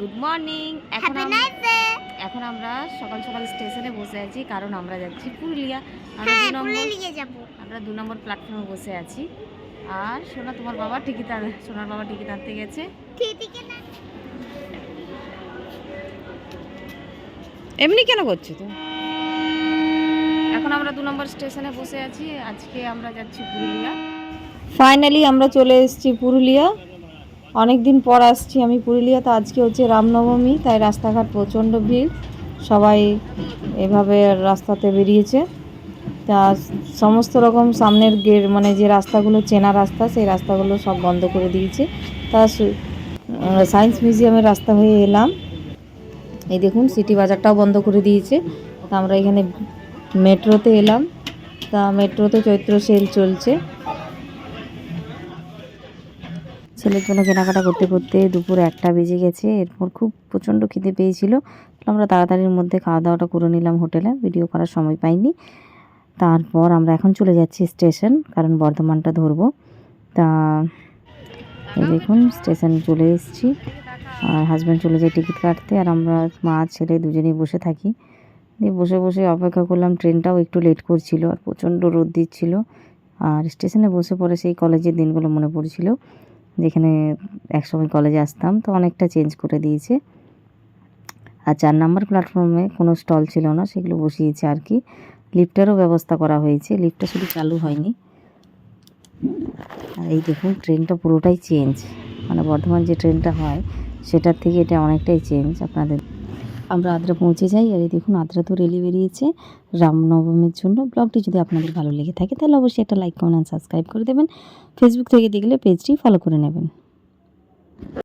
Good morning এখন এখন আমরা সকাল সকাল স্টেশনে বসে আছি কারণ আমরা যাচ্ছি পুরুলিয়া। আমরা হ্যাঁ দু নম্বর আমরা দু নম্বর প্ল্যাটফর্মে বসে আছি। আর সোনা তোমার বাবা টিকিট আন- সোনার বাবা টিকিট আনতে গেছে। ঠিক এমনি কেন করছ তো এখন আমরা দু নম্বর স্টেশনে বসে আছি। আজকে আমরা যাচ্ছি পুরুলিয়া। ফাইনালি আমরা চলে এসেছি পুরুলিয়া। অনেক দিন পর আসছি আমি পুরুলিয়া তো আজকে হচ্ছে রামনবমী, তাই রাস্তাঘাট প্রচণ্ড ভিড়। সবাই এভাবে রাস্তাতে বেরিয়েছে। তা সমস্ত রকম সামনের গেট মানে যে রাস্তাগুলো, চেনা রাস্তা, সেই রাস্তাগুলো সব বন্ধ করে দিয়েছে। তা সায়েন্স মিউজিয়ামের রাস্তা হয়ে এলাম। এই দেখুন, সিটি বাজারটাও বন্ধ করে দিয়েছে। তা আমরা এখানে মেট্রোতে এলাম। তা মেট্রোতে চৈত্র সেল চলছে। ছেলের জন্য কেনাকাটা করতে করতে দুপুর একটা বেজে গেছে। এরপর খুব প্রচণ্ড খিদে পেয়েছিল। তো আমরা তাড়াতাড়ির মধ্যে খাওয়া দাওয়াটা করে নিলাম হোটেলে। ভিডিও করার সময় পাইনি। তারপর আমরা এখন চলে যাচ্ছি স্টেশন, কারণ বর্ধমানটা ধরবো। তা দেখুন, স্টেশন চলে এসেছি। আর হাজব্যান্ড চলে যায় টিকিট কাটতে, আর আমরা মা, ছেলে দুজনেই বসে থাকি। দিয়ে বসে বসে অপেক্ষা করলাম, ট্রেনটাও একটু লেট করছিল, আর প্রচণ্ড রোদ দিচ্ছিল। আর স্টেশনে বসে পরে সেই কলেজের দিনগুলো মনে পড়ছিল। যেখানে একসময় কলেজে আসতাম, তো অনেকটা চেঞ্জ করে দিয়েছে। আর চার নাম্বার প্ল্যাটফর্মে কোনো স্টল ছিল না, সেগুলো বসিয়েছে আর কি। লিফটেরও ব্যবস্থা করা হয়েছে লিফটটা শুধু চালু হয়নি। আর এই দেখুন ট্রেনটা পুরোটাই চেঞ্জ মানে বর্ধমান যে ট্রেনটা হয়, সেটার থেকে এটা অনেকটাই চেঞ্জ আপনাদের। আমরা আদ্রা পৌঁছে যাই। আর এই দেখুন, আদ্রা তো রেলি বেরিয়েছে। রামনবমীর জন্য ব্লগটি যদি আপনাদের ভালো লেগে থাকে, তাহলে অবশ্যই একটা লাইক কমেন্ট সাবস্ক্রাইব করে দেবেন। ফেসবুক থেকে দেখলে পেজটি ফলো করে নেবেন।